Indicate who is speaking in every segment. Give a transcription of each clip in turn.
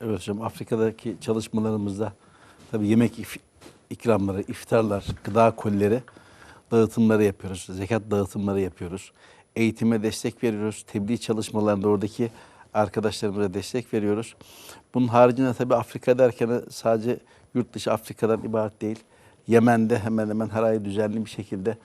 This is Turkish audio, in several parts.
Speaker 1: Evet hocam Afrika'daki çalışmalarımızda tabii yemek if- ikramları, iftarlar, gıda kolileri dağıtımları yapıyoruz. Zekat dağıtımları yapıyoruz. Eğitime destek veriyoruz. Tebliğ çalışmalarında oradaki arkadaşlarımıza destek veriyoruz. Bunun haricinde tabii Afrika derken sadece yurt dışı Afrika'dan ibaret değil. Yemen'de hemen hemen her ay düzenli bir şekilde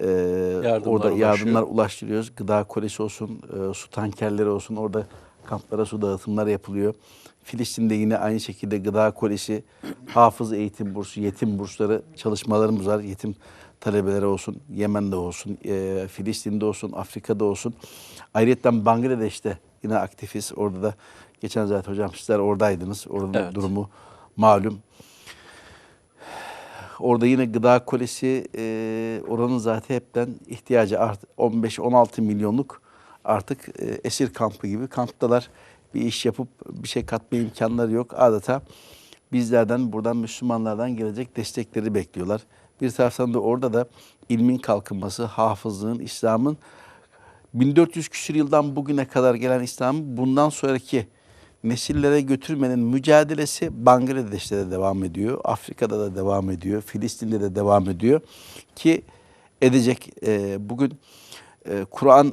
Speaker 1: e,
Speaker 2: Yardımlar
Speaker 1: orada
Speaker 2: ulaşıyor.
Speaker 1: yardımlar ulaştırıyoruz. Gıda kolisi olsun, e, su tankerleri olsun orada kamplara su dağıtımları yapılıyor. Filistin'de yine aynı şekilde gıda kolisi, hafız eğitim bursu, yetim bursları çalışmalarımız var. Yetim talebeleri olsun, Yemen'de olsun, e, Filistin'de olsun, Afrika'da olsun. Ayrıca Bangladeş'te yine aktifiz. Orada da geçen zaten hocam sizler oradaydınız. Orada
Speaker 2: Evet.
Speaker 1: durumu malum. Orada yine gıda kolisi e, oranın zaten hepten ihtiyacı art 15-16 milyonluk artık e, esir kampı gibi kamptalar. Bir iş yapıp bir şey katma imkanları yok. Adeta bizlerden buradan Müslümanlardan gelecek destekleri bekliyorlar. Bir taraftan da orada da ilmin kalkınması, hafızlığın, İslam'ın 1400 küsur yıldan bugüne kadar gelen İslam'ı bundan sonraki nesillere götürmenin mücadelesi Bangladeş'te de devam ediyor. Afrika'da da devam ediyor. Filistin'de de devam ediyor. Ki edecek e, bugün e, Kur'an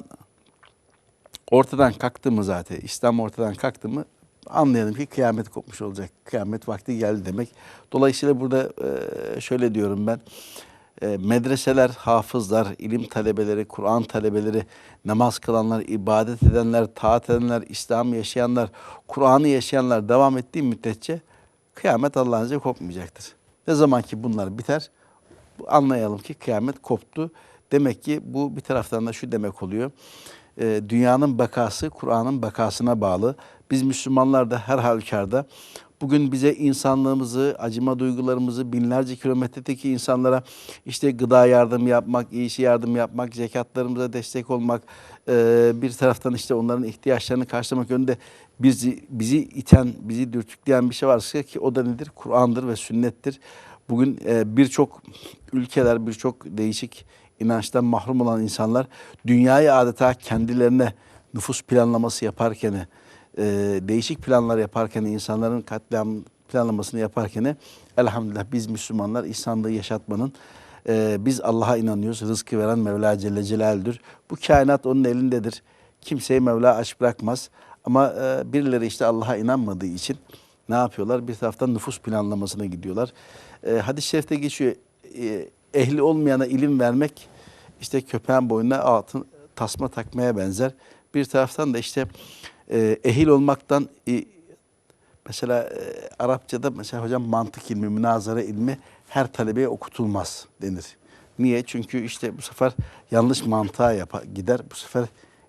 Speaker 1: ortadan kalktı mı zaten, İslam ortadan kalktı mı anlayalım ki kıyamet kopmuş olacak. Kıyamet vakti geldi demek. Dolayısıyla burada e, şöyle diyorum ben. E, medreseler, hafızlar, ilim talebeleri, Kur'an talebeleri, namaz kılanlar, ibadet edenler, taat edenler, İslam'ı yaşayanlar, Kur'an'ı yaşayanlar devam ettiği müddetçe kıyamet Allah'ın izniyle kopmayacaktır. Ne zaman ki bunlar biter, anlayalım ki kıyamet koptu. Demek ki bu bir taraftan da şu demek oluyor. E, dünyanın bakası Kur'an'ın bakasına bağlı. Biz Müslümanlar da her halükarda bugün bize insanlığımızı, acıma duygularımızı binlerce kilometredeki insanlara işte gıda yardım yapmak, iyi işe yardım yapmak, zekatlarımıza destek olmak, e, bir taraftan işte onların ihtiyaçlarını karşılamak yönünde bizi, bizi iten, bizi dürtükleyen bir şey varsa ki o da nedir? Kur'an'dır ve sünnettir. Bugün e, birçok ülkeler, birçok değişik inançtan mahrum olan insanlar dünyayı adeta kendilerine nüfus planlaması yaparken, e, değişik planlar yaparken, insanların katliam planlamasını yaparken elhamdülillah biz Müslümanlar İslam'da yaşatmanın e, biz Allah'a inanıyoruz. Rızkı veren Mevla Celle Celaluhu'dur. Bu kainat onun elindedir. Kimseyi Mevla aç bırakmaz. Ama e, birileri işte Allah'a inanmadığı için ne yapıyorlar? Bir taraftan nüfus planlamasına gidiyorlar. E, hadis-i şerifte geçiyor. E, ehli olmayana ilim vermek işte köpeğin boynuna altın tasma takmaya benzer. Bir taraftan da işte e, ehil olmaktan e, mesela e, Arapçada mesela hocam mantık ilmi, münazara ilmi her talebeye okutulmaz denir. Niye? Çünkü işte bu sefer yanlış mantığa yapar, gider. Bu sefer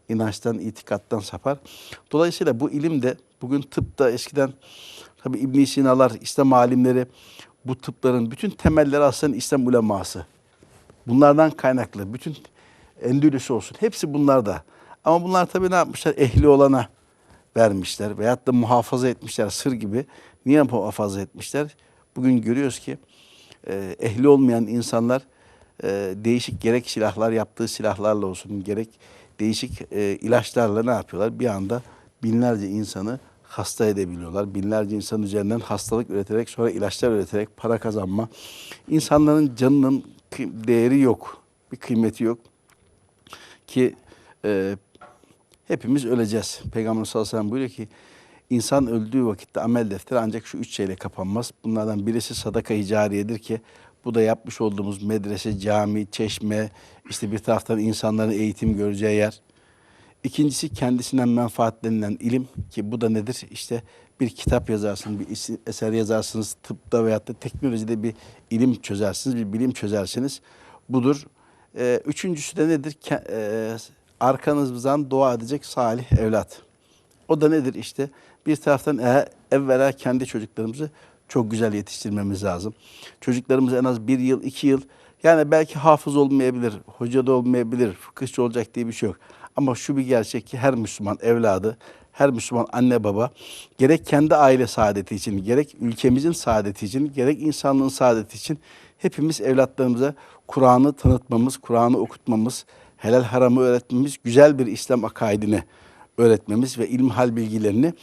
Speaker 1: inançtan, itikattan sapar. Dolayısıyla bu ilim de bugün tıpta eskiden tabi İbn Sina'lar, İslam alimleri bu tıpların bütün temelleri aslında İslam uleması. Bunlardan kaynaklı. Bütün Endülüs olsun. Hepsi bunlarda. Ama bunlar tabii ne yapmışlar? Ehli olana vermişler. Veyahut da muhafaza etmişler sır gibi. Niye muhafaza etmişler? Bugün görüyoruz ki e, ehli olmayan insanlar e, değişik gerek silahlar yaptığı silahlarla olsun gerek değişik e, ilaçlarla ne yapıyorlar? Bir anda binlerce insanı hasta edebiliyorlar. Binlerce insan üzerinden hastalık üreterek sonra ilaçlar üreterek para kazanma. İnsanların canının değeri yok. Bir kıymeti yok. Ki e, hepimiz öleceğiz. Peygamber sallallahu aleyhi ve sellem buyuruyor ki insan öldüğü vakitte amel defteri ancak şu üç şeyle kapanmaz. Bunlardan birisi sadaka-i cariyedir ki bu da yapmış olduğumuz medrese, cami, çeşme, işte bir taraftan insanların eğitim göreceği yer. İkincisi kendisinden menfaatlenilen ilim ki bu da nedir? İşte bir kitap yazarsınız, bir eser yazarsınız, tıpta veyahut da teknolojide bir ilim çözersiniz, bir bilim çözersiniz. Budur. Ee, üçüncüsü de nedir? Ke- e, arkanızdan dua edecek salih evlat. O da nedir işte? Bir taraftan e, evvela kendi çocuklarımızı çok güzel yetiştirmemiz lazım. Çocuklarımız en az bir yıl, iki yıl yani belki hafız olmayabilir, hoca da olmayabilir, fıkıhçı olacak diye bir şey yok. Ama şu bir gerçek ki her Müslüman evladı, her Müslüman anne baba gerek kendi aile saadeti için, gerek ülkemizin saadeti için, gerek insanlığın saadeti için hepimiz evlatlarımıza Kur'an'ı tanıtmamız, Kur'an'ı okutmamız, helal haramı öğretmemiz, güzel bir İslam akaidini öğretmemiz ve ilmihal bilgilerini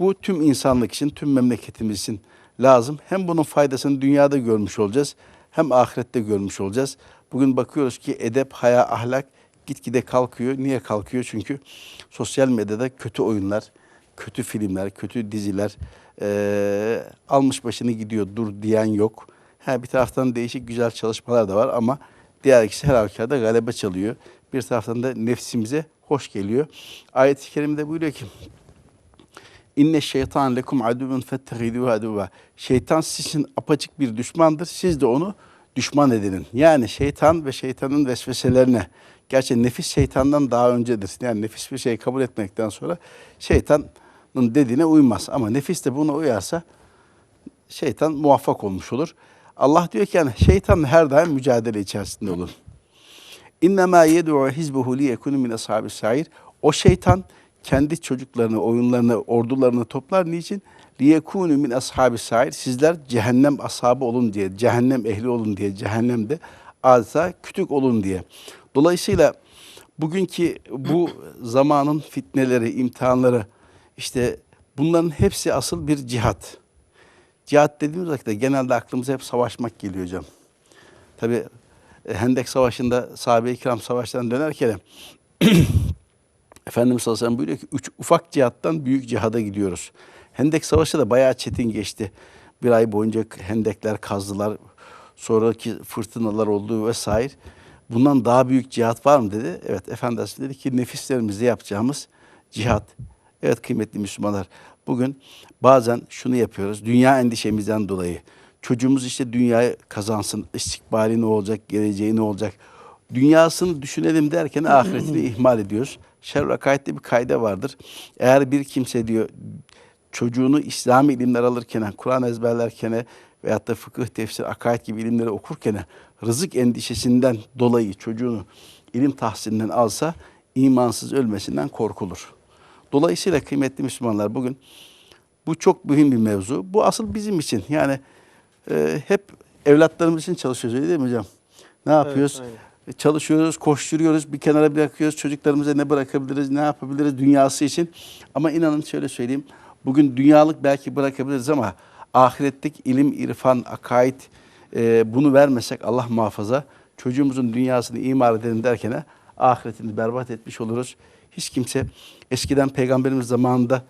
Speaker 1: bu tüm insanlık için, tüm memleketimiz için lazım. Hem bunun faydasını dünyada görmüş olacağız hem ahirette görmüş olacağız. Bugün bakıyoruz ki edep, haya, ahlak gitgide kalkıyor. Niye kalkıyor? Çünkü sosyal medyada kötü oyunlar, kötü filmler, kötü diziler eee, almış başını gidiyor. Dur diyen yok. Ha, bir taraftan değişik güzel çalışmalar da var ama diğer ikisi her halükarda galebe çalıyor. Bir taraftan da nefsimize hoş geliyor. Ayet-i kerimede buyuruyor ki İnne şeytan lekum aduvun fettehiduhu aduva. Şeytan sizin apaçık bir düşmandır. Siz de onu düşman edinin. Yani şeytan ve şeytanın vesveselerine. Gerçi nefis şeytandan daha öncedir. Yani nefis bir şey kabul etmekten sonra şeytanın dediğine uymaz. Ama nefis de buna uyarsa şeytan muvaffak olmuş olur. Allah diyor ki yani şeytan her daim mücadele içerisinde olun. İnnemâ yed'u hizbuhu liyekunu min ashabis sair. O şeytan kendi çocuklarını, oyunlarını, ordularını toplar. Niçin? Liyekunu min ashabis sair. Sizler cehennem ashabı olun diye, cehennem ehli olun diye, cehennemde adeta kütük olun diye. Dolayısıyla bugünkü bu zamanın fitneleri, imtihanları işte bunların hepsi asıl bir cihat. Cihat dediğimiz vakitte genelde aklımıza hep savaşmak geliyor hocam. Tabi Hendek Savaşı'nda sahabe-i kiram savaştan dönerken Efendimiz sallallahu aleyhi buyuruyor ki üç ufak cihattan büyük cihada gidiyoruz. Hendek Savaşı da bayağı çetin geçti. Bir ay boyunca hendekler kazdılar. Sonraki fırtınalar oldu vesaire. Bundan daha büyük cihat var mı dedi. Evet Efendimiz dedi ki nefislerimizle yapacağımız cihat. Evet kıymetli Müslümanlar bugün bazen şunu yapıyoruz. Dünya endişemizden dolayı. Çocuğumuz işte dünyayı kazansın, istikbali ne olacak, geleceği ne olacak. Dünyasını düşünelim derken ahiretini ihmal ediyoruz. Şerr akaidde bir kayda vardır. Eğer bir kimse diyor çocuğunu İslami ilimler alırken, Kur'an ezberlerken veyahut da fıkıh, tefsir, akaid gibi ilimleri okurken rızık endişesinden dolayı çocuğunu ilim tahsilinden alsa imansız ölmesinden korkulur. Dolayısıyla kıymetli Müslümanlar bugün bu çok mühim bir mevzu. Bu asıl bizim için. Yani e, hep evlatlarımız için çalışıyoruz öyle değil mi hocam? Ne yapıyoruz?
Speaker 2: aynen.
Speaker 1: E, Çalışıyoruz, koşturuyoruz, bir kenara bırakıyoruz. Çocuklarımıza ne bırakabiliriz, ne yapabiliriz dünyası için. Ama inanın şöyle söyleyeyim. Bugün dünyalık belki bırakabiliriz ama ahiretlik ilim, irfan, akaid e, bunu vermesek Allah muhafaza çocuğumuzun dünyasını imar edelim derken ahiretini berbat etmiş oluruz. Hiç kimse eskiden peygamberimiz zamanında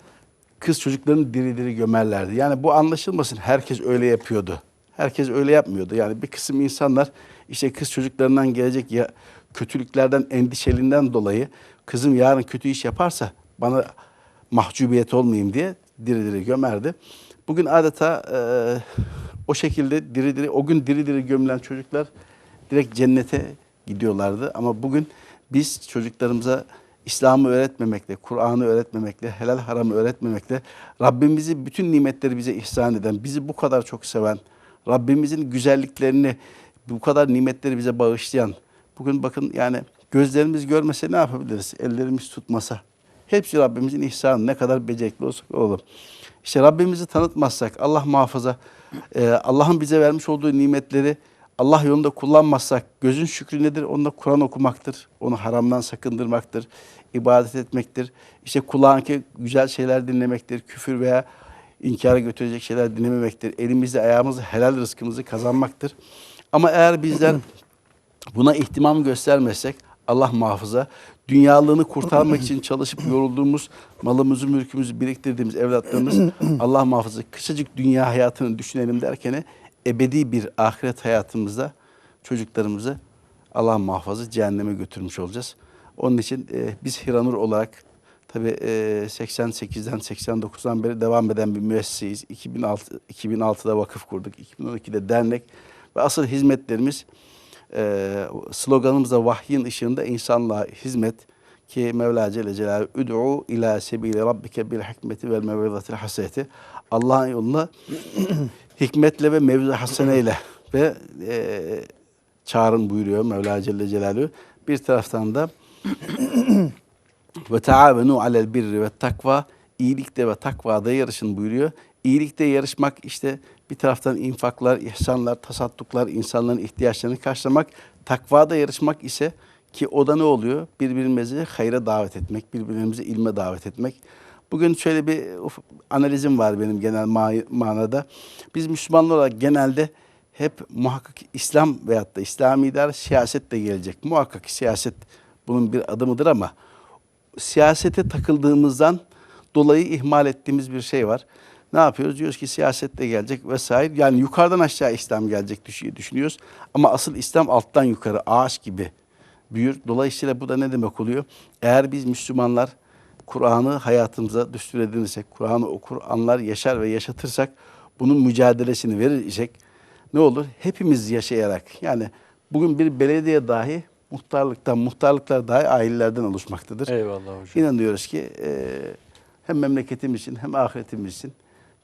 Speaker 1: kız çocuklarını diri diri gömerlerdi. Yani bu anlaşılmasın herkes öyle yapıyordu. Herkes öyle yapmıyordu. Yani bir kısım insanlar işte kız çocuklarından gelecek ya kötülüklerden endişelinden dolayı kızım yarın kötü iş yaparsa bana mahcubiyet olmayayım diye diri diri gömerdi. Bugün adeta e, o şekilde diri diri o gün diri diri gömülen çocuklar direkt cennete gidiyorlardı. Ama bugün biz çocuklarımıza İslam'ı öğretmemekle, Kur'an'ı öğretmemekle, helal haramı öğretmemekle, Rabbimizi bütün nimetleri bize ihsan eden, bizi bu kadar çok seven, Rabbimizin güzelliklerini, bu kadar nimetleri bize bağışlayan, bugün bakın yani gözlerimiz görmese ne yapabiliriz? Ellerimiz tutmasa. Hepsi Rabbimizin ihsanı. Ne kadar becerikli olsak olalım. İşte Rabbimizi tanıtmazsak, Allah muhafaza, e, Allah'ın bize vermiş olduğu nimetleri Allah yolunda kullanmazsak gözün şükrü nedir? Onda Kur'an okumaktır. Onu haramdan sakındırmaktır. ibadet etmektir. İşte kulağınki güzel şeyler dinlemektir. Küfür veya inkara götürecek şeyler dinlememektir. Elimizle ayağımızla helal rızkımızı kazanmaktır. Ama eğer bizler buna ihtimam göstermezsek Allah muhafaza dünyalığını kurtarmak için çalışıp yorulduğumuz malımızı mülkümüzü biriktirdiğimiz evlatlarımız Allah muhafaza kısacık dünya hayatını düşünelim derken ebedi bir ahiret hayatımızda çocuklarımızı Allah muhafaza cehenneme götürmüş olacağız. Onun için e, biz Hiranur olarak tabi e, 88'den 89'dan beri devam eden bir müesseseyiz. 2006, 2006'da vakıf kurduk, 2012'de dernek ve asıl hizmetlerimiz e, sloganımız da vahyin ışığında insanlığa hizmet ki Mevla Celle Celaluhu ud'u ila sebili rabbike bil hikmeti vel mev'izatil haseneti Allah'ın yoluna hikmetle ve mevzu haseneyle ve e, çağırın buyuruyor Mevla Celle Celaluhu. Bir taraftan da ve taavenu alel birri ve takva iyilikte ve takvada yarışın buyuruyor. İyilikte yarışmak işte bir taraftan infaklar, ihsanlar, tasadduklar, insanların ihtiyaçlarını karşılamak. Takvada yarışmak ise Ki o da ne oluyor? Birbirimizi hayra davet etmek, birbirimizi ilme davet etmek. Bugün şöyle bir analizim var benim genel ma- manada. Biz Müslümanlar olarak genelde hep muhakkak İslam veyahut da İslami idare siyaset de gelecek. Muhakkak siyaset bunun bir adımıdır ama siyasete takıldığımızdan dolayı ihmal ettiğimiz bir şey var. Ne yapıyoruz? Diyoruz ki siyaset de gelecek vesaire. Yani yukarıdan aşağı İslam gelecek düş- düşünüyoruz. Ama asıl İslam alttan yukarı ağaç gibi büyür. Dolayısıyla bu da ne demek oluyor? Eğer biz Müslümanlar Kur'an'ı hayatımıza düstur edinirsek, Kur'an'ı okur, anlar, yaşar ve yaşatırsak bunun mücadelesini verirsek ne olur? Hepimiz yaşayarak yani bugün bir belediye dahi muhtarlıktan, muhtarlıklar dahi ailelerden oluşmaktadır.
Speaker 2: Eyvallah hocam.
Speaker 1: İnanıyoruz ki e, hem memleketimiz için hem ahiretimiz için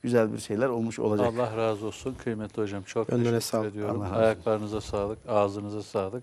Speaker 1: güzel bir şeyler olmuş olacak.
Speaker 2: Allah razı olsun kıymetli hocam. Çok
Speaker 3: Gönlüne
Speaker 2: teşekkür
Speaker 3: sağlık.
Speaker 2: ediyorum.
Speaker 1: Allah razı olsun.
Speaker 2: Ayaklarınıza sağlık, ağzınıza sağlık.